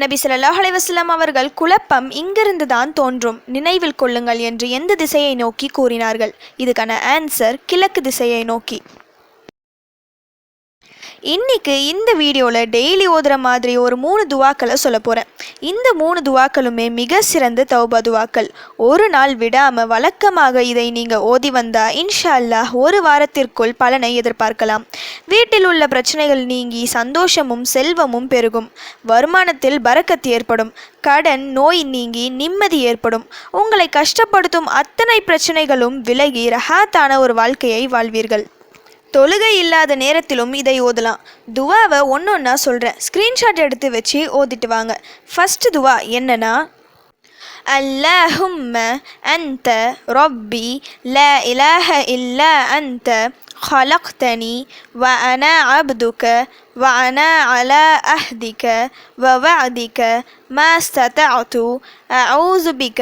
நபி ஸல்லல்லாஹு அலைஹி அவர்கள் குழப்பம் இங்கிருந்து தான் தோன்றும். நினைவில் கொள்ளுங்கள் என்று எந்த திசையை நோக்கி கூறினார்கள்? இதுக்கான ஆன்சர் கிழக்கு திசையை நோக்கி. இன்னைக்கு இந்த வீடியோவில் டெய்லி ஓதுற மாதிரி ஒரு மூணு துவாக்களை சொல்ல போகிறேன் இந்த மூணு துவாக்களுமே மிக சிறந்த தௌபா துவாக்கள். ஒரு நாள் விடாமல் வழக்கமாக இதை நீங்கள் ஓதி வந்தால் இன்ஷா அல்லாஹ் ஒரு வாரத்திற்குள் பலனை எதிர்பார்க்கலாம். வீட்டில் உள்ள பிரச்சனைகள் நீங்கி சந்தோஷமும் செல்வமும் பெருகும். வருமானத்தில் பறக்கத்து ஏற்படும். கடன் நோய் நீங்கி நிம்மதி ஏற்படும். உங்களை கஷ்டப்படுத்தும் அத்தனை பிரச்சனைகளும் விலகி ரஹாத்தான ஒரு வாழ்க்கையை வாழ்வீர்கள். தொழுகை இல்லாத நேரத்திலும் இதை ஓதலாம் துவாவை ஒன்று ஒன்றா சொல்கிறேன் ஸ்க்ரீன்ஷாட் எடுத்து வச்சு ஓதிட்டு வாங்க ஃபர்ஸ்ட் துவா என்னன்னா اللهم أنت ربي لا إله إلا أنت خلقتني وأنا عبدك وأنا على أهدك ووعدك ما استطعت أعوذ بك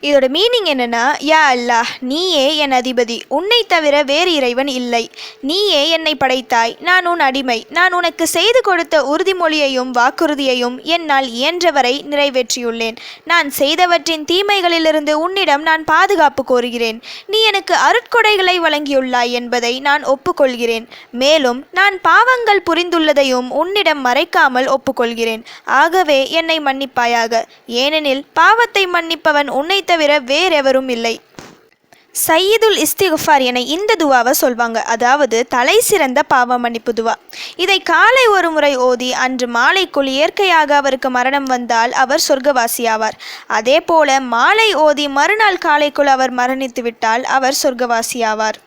இதோட மீனிங் என்னன்னா யா அல்லாஹ் நீயே என் அதிபதி. உன்னை தவிர வேறு இறைவன் இல்லை. நீயே என்னை படைத்தாய். நான் உன் அடிமை. நான் உனக்கு செய்து கொடுத்த உறுதிமொழியையும் வாக்குறுதியையும் என்னால் இயன்றவரை நிறைவேற்றியுள்ளேன். நான் செய்தவற்றின் தீமைகளிலிருந்து உன்னிடம் நான் பாதுகாப்பு கோருகிறேன். நீ எனக்கு அருட்கொடைகளை வழங்கியுள்ளாய் என்பதை நான் ஒப்புக்கொள்கிறேன். மேலும் நான் பாவங்கள் புரிந்துள்ளதையும் உன்னிடம் மறைக்காமல் ஒப்புக்கொள்கிறேன். ஆகவே என்னை மன்னிப்பாயாக. ஏனெனில் பாவத்தை மன்னிப்பவன் உன்னை தவிர வேறெவரும் இல்லை. சையீதுல் இஸ்திகுஃபார் என இந்த துவாவை சொல்வாங்க. அதாவது தலை சிறந்த பாவ மன்னிப்பு துவா. இதை காலை ஒரு முறை ஓதி அன்று மாலைக்குள் இயற்கையாக அவருக்கு மரணம் வந்தால் அவர் சொர்க்கவாசியாவார். அதே போல மாலை ஓதி மறுநாள் காலைக்குள் அவர் மரணித்து விட்டால் அவர் சொர்க்கவாசியாவார்.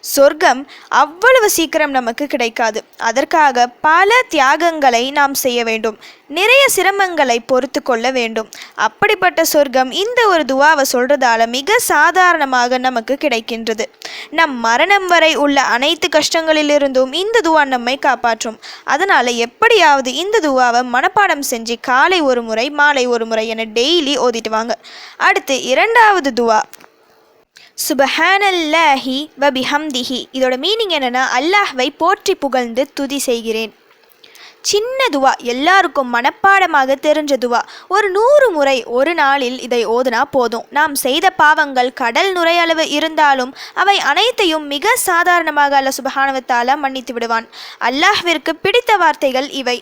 சொர்க்கம் அவ்வளவு சீக்கிரம் நமக்கு கிடைக்காது. அதற்காக பல தியாகங்களை நாம் செய்ய வேண்டும். நிறைய சிரமங்களை பொறுத்து கொள்ள வேண்டும். அப்படிப்பட்ட சொர்க்கம் இந்த ஒரு துவாவை சொல்றதால மிக சாதாரணமாக நமக்கு கிடைக்கின்றது. நம் மரணம் வரை உள்ள அனைத்து கஷ்டங்களிலிருந்தும் இந்த துவா நம்மை காப்பாற்றும். அதனால எப்படியாவது இந்த துவாவை மனப்பாடம் செஞ்சு காலை ஒரு முறை மாலை ஒரு முறை என டெய்லி ஓதிட்டு வாங்க. அடுத்து இரண்டாவது துவா. சுபஹானல்லாஹி வபிஹம்திஹி. இதோட மீனிங் என்னென்னா அல்லாஹ்வை போற்றி புகழ்ந்து துதி செய்கிறேன். சின்ன துவா எல்லாருக்கும் மனப்பாடமாக தெரிஞ்ச துவா. ஒரு நூறு முறை ஒரு நாளில் இதை ஓதுனா போதும். நாம் செய்த பாவங்கள் கடல் நுரையளவு இருந்தாலும் அவை அனைத்தையும் மிக சாதாரணமாக அல்ல சுபஹானவத்தால மன்னித்து விடுவான். அல்லாஹ்விற்கு பிடித்த வார்த்தைகள் இவை.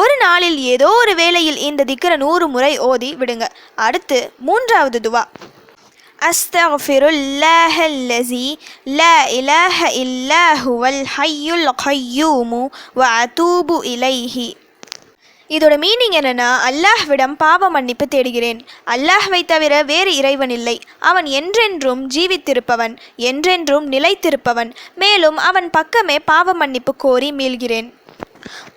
ஒரு நாளில் ஏதோ ஒரு வேளையில் இந்த திக்கிற நூறு முறை ஓதி விடுங்க. அடுத்து மூன்றாவது துவா. أستغفر الله الذي لا إله إلا هو الحي القيوم وأتوب إليه இதோட மீனிங் என்னன்னா அல்லாஹ்விடம் பாவ மன்னிப்பு தேடுகிறேன் அல்லாஹ்வை தவிர வேறு இறைவன் இல்லை அவன் என்றென்றும் ஜீவித்திருப்பவன் என்றென்றும் நிலைத்திருப்பவன் மேலும் அவன் பக்கமே பாவ மன்னிப்பு கோரி மீள்கிறேன்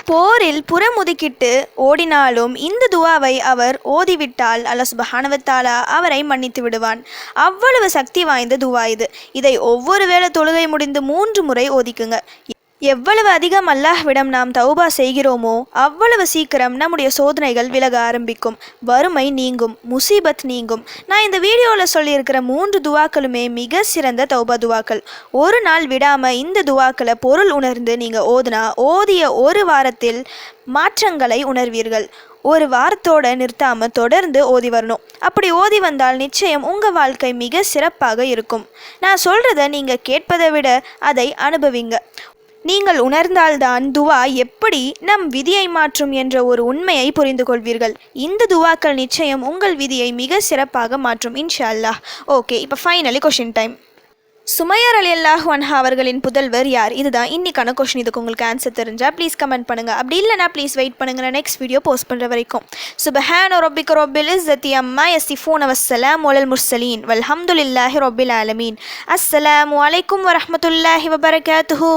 போரில் புறமுதுக்கிட்டு ஓடினாலும் இந்த துவாவை அவர் ஓதிவிட்டால் அல்ல சுபஹானவத்தாலா அவரை மன்னித்து விடுவான். அவ்வளவு சக்தி வாய்ந்த துவா இது. இதை ஒவ்வொரு வேளை தொழுகை முடிந்து மூன்று முறை ஓதிக்குங்க. எவ்வளவு அதிகம் அல்லாஹ்விடம் நாம் தௌபா செய்கிறோமோ அவ்வளவு சீக்கிரம் நம்முடைய சோதனைகள் விலக ஆரம்பிக்கும். வறுமை நீங்கும் முசீபத் நீங்கும். நான் இந்த வீடியோவில் சொல்லியிருக்கிற மூன்று துவாக்களுமே மிக சிறந்த தௌபா துவாக்கள். ஒரு நாள் விடாமல் இந்த துவாக்களை பொருள் உணர்ந்து நீங்கள் ஓதுனா ஓதிய ஒரு வாரத்தில் மாற்றங்களை உணர்வீர்கள். ஒரு வாரத்தோட நிறுத்தாமல் தொடர்ந்து ஓதி வரணும். அப்படி ஓதி வந்தால் நிச்சயம் உங்கள் வாழ்க்கை மிக சிறப்பாக இருக்கும். நான் சொல்கிறத நீங்கள் கேட்பதை விட அதை அனுபவிங்க. நீங்கள் உணர்ந்தால்தான் துவா எப்படி நம் விதியை மாற்றும் என்ற ஒரு உண்மையை புரிந்து கொள்வீர்கள் இந்த துவாக்கள் நிச்சயம் உங்கள் விதியை மிக சிறப்பாக மாற்றும் இன்ஷா அல்லாஹ் ஓகே இப்போ ஃபைனலி கொஷின் டைம் சுமையர் அலி அல்லாஹ் அன்ஹா அவர்களின் புதல்வர் யார்? இதுதான் இன்னைக்கான கொஷின் இதுக்கு உங்களுக்கு ஆன்சர் தெரிஞ்சால் ப்ளீஸ் கமெண்ட் பண்ணுங்க. அப்படி இல்லைனா ப்ளீஸ் வெயிட் பண்ணுங்க. நான் நெக்ஸ்ட் வீடியோ போஸ்ட் பண்ணுற வரைக்கும். சுபஹான் ரொபிக் ரொபில் இஸ்ஸத்தி அம்மா யசிஃபூன் அவசலாம் ஒலல் முர்சலீன் வல்ஹம்துலில்லாஹி ரொபில் ஆலமீன். அஸ்ஸலாம் அலைக்கும் வரமத்துல்லாஹி வபரகாத்துஹு.